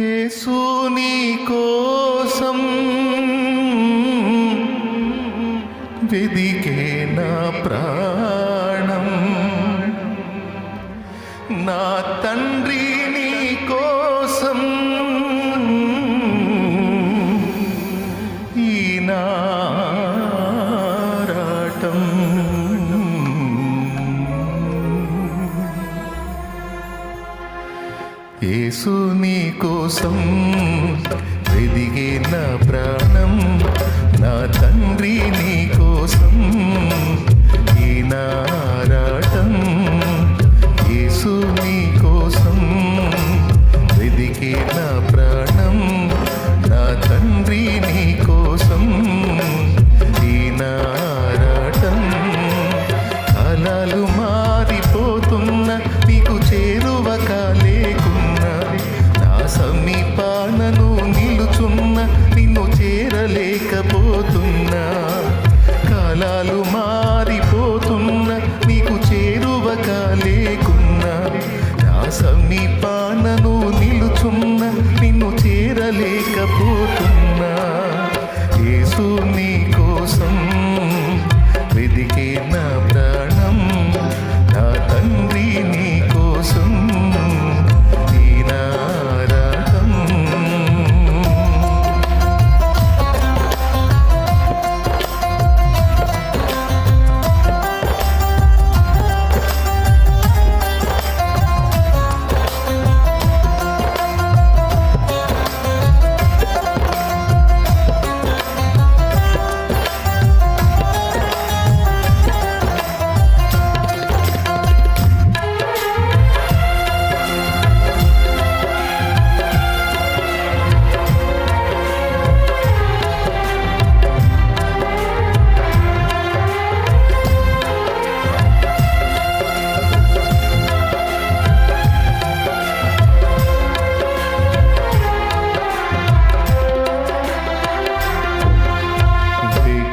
యేసు నీ కోసం వెదికే నా ప్రాణం. నా తండ్రిని యేసు నీ కోసం వెదిగే నా ప్రాణం నా తండ్రి నీ కోసం.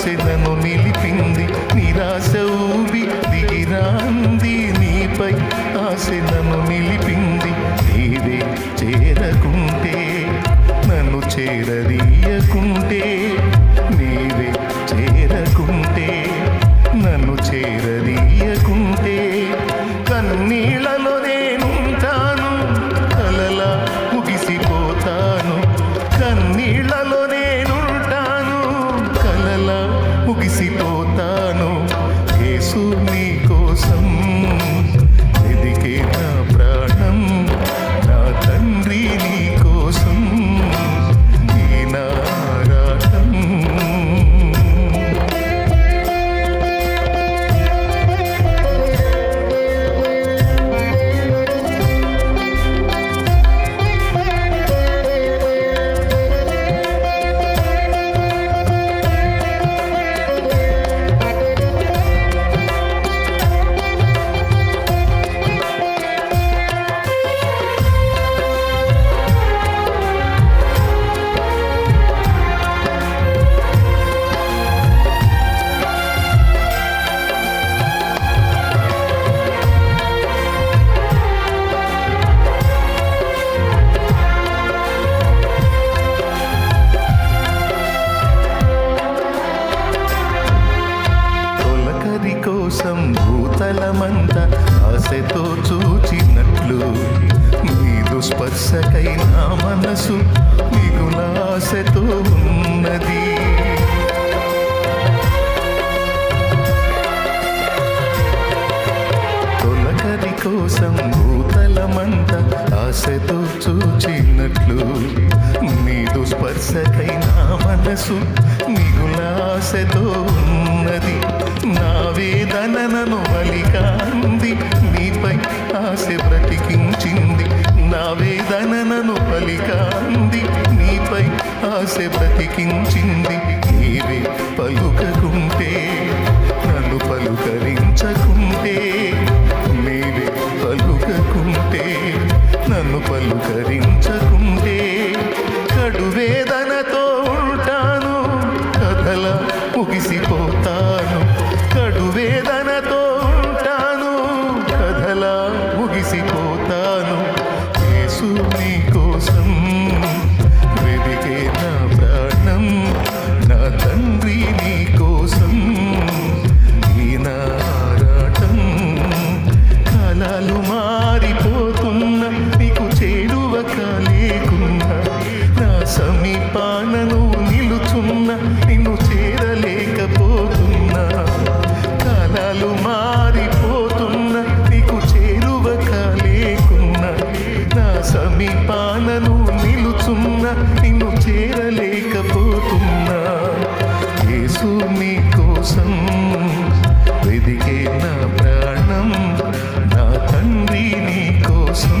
ఆశలను నిలిపింది నిరాశ ఊబి దిగిరాంది నీపై ఆశలను నిలిపింది. నీవే చేరకుంటే నన్ను చేరదీయకుంటే స్పర్శకై నా మనసు మిగుల ఉన్నది. తొలకరి కోసం భూతలమంత ఆశతో చూచినట్లు నీదు స్పర్శకై నా మనసు మిగుల ఉన్నది. నా వేదనను బలికాంది నీపై బాలిక అంది నీపై ఆశ బ్రతికించింది నీవే పలుకకుండా సమీపానను నిలుచున్న నిన్ను చేరలేకపోతున్నా. యేసు నీ కోసం వెదికే నా ప్రాణం నా తండ్రి నీ కోసం.